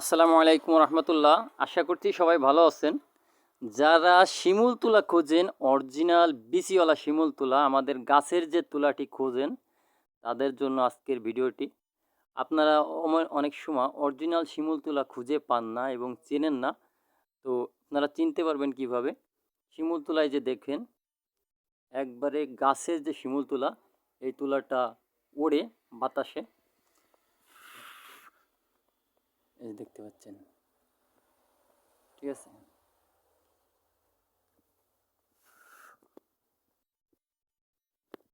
আসসালামু আলাইকুম রহমতুল্লাহ। আশা করছি সবাই ভালো আছেন। যারা শিমুল তুলা খোঁজেন, অরিজিনাল বিচিওয়ালা শিমুল তুলা, আমাদের গাছের যে তুলাটি খোঁজেন, তাদের জন্য আজকের ভিডিওটি। আপনারা অনেক সময় অরিজিনাল শিমুল তুলা খুঁজে পান না এবং চেনেন না। তো আপনারা চিনতে পারবেন কীভাবে? শিমুল তুলায় যে দেখেন, একবারে গাছের যে শিমুল তুলা, এই তুলাটা ওড়ে বাতাসে। এই দেখতে পাচ্ছেন। ঠিক আছে?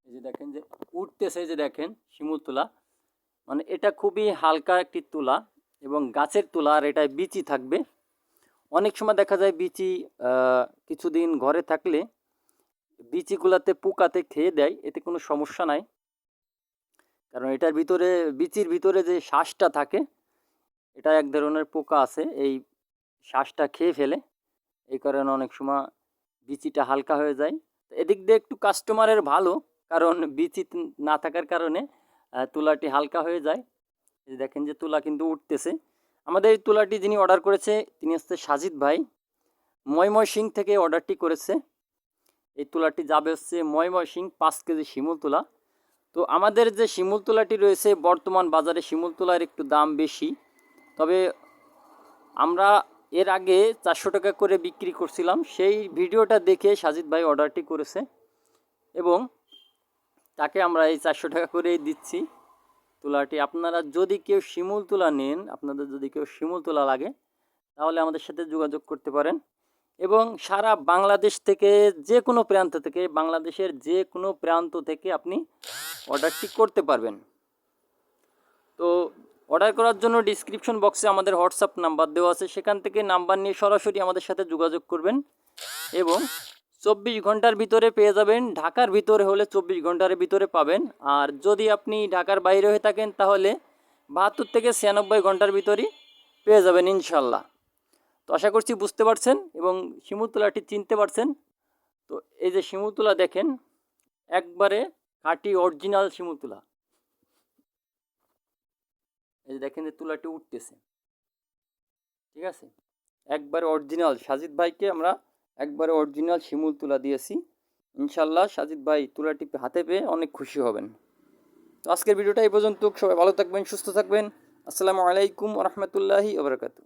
এই যে দেখেন যে উঠতেছে যে দেখেন শিমুল তুলা। মানে এটা খুবই হালকা একটি তুলা এবং গাছের তুলা আর এটায় বিচি থাকবে। অনেক সময় দেখা যায় বিচি কিছুদিন ঘরে থাকলে বিচিগুলাতে পোকাতে খেয়ে দেয়, এতে কোনো সমস্যা নাই। কারণ এটার ভিতরে, বিচির ভিতরে যে শ্বাসটা থাকে এটা এক ধরনের পোকা আছে, এই শ্বাসটা খেয়ে ফেলে। এই কারণে অনেক সময় বিচিটা হালকা হয়ে যায়। এদিক দিয়ে একটু কাস্টমারের ভালো, কারণ বিচি না থাকার কারণে তুলাটি হালকা হয়ে যায়। দেখেন যে তুলা কিন্তু উঠতেছে। আমাদের এই তুলাটি যিনি অর্ডার করেছে, তিনি হচ্ছে সাজিদ ভাই। ময়ময় সিং থেকে অর্ডারটি করেছে। এই তুলাটি যাবে হচ্ছে ময়ময় সিং পাঁচ কেজি শিমুল তুলা। তো আমাদের যে শিমুল তুলাটি রয়েছে, বর্তমান বাজারে শিমুল তুলার একটু দাম বেশি। তবে আমরা এর আগে চারশো টাকা করে বিক্রি করছিলাম। সেই ভিডিওটা দেখে সাজিদ ভাই অর্ডারটি করেছে এবং তাকে আমরা এই চারশো টাকা করেই দিচ্ছি তুলাটি। আপনারা যদি কেউ শিমুল তুলা নেন, আপনাদের যদি কেউ শিমুল তুলা লাগে, তাহলে আমাদের সাথে যোগাযোগ করতে পারেন। এবং সারা বাংলাদেশ থেকে যে কোনো প্রান্ত থেকে, বাংলাদেশের যে কোনো প্রান্ত থেকে আপনি অর্ডারটি করতে পারবেন। তো অর্ডার করার জন্য ডিসক্রিপশন বক্সে আমাদের হোয়াটসঅ্যাপ নাম্বার দেওয়া আছে। সেখান থেকে নাম্বার নিয়ে সরাসরি আমাদের সাথে যোগাযোগ করবেন। এবং চব্বিশ ঘণ্টার ভিতরে পেয়ে যাবেন। ঢাকার ভিতরে হলে চব্বিশ ঘণ্টার ভিতরে পাবেন। আর যদি আপনি ঢাকার বাইরে হয়ে থাকেন, তাহলে বাহাত্তর থেকে ছিয়ানব্বই ঘণ্টার ভিতরেই পেয়ে যাবেন ইনশাল্লাহ তো আশা করছি বুঝতে পারছেন এবং শিমুলতলাটি চিনতে পারছেন। তো এই যে শিমুলতলা দেখেন, একবারে খাঁটি অরিজিনাল শিমুলতলা। এই যে দেখেন যে তুলাটি উঠতেছে। ঠিক আছে? একবারে অরিজিনাল সাজিদ ভাইকে আমরা একবারে অরিজিনাল শিমুল তুলা দিয়েছি। ইনশাল্লাহ সাজিদ ভাই তুলাটি হাতে পেয়ে অনেক খুশি হবেন। তো আজকের ভিডিওটা এই পর্যন্ত। সবাই ভালো থাকবেন, সুস্থ থাকবেন। আসসালামু আলাইকুম রহমতুল্লাহি ওবরাকাতু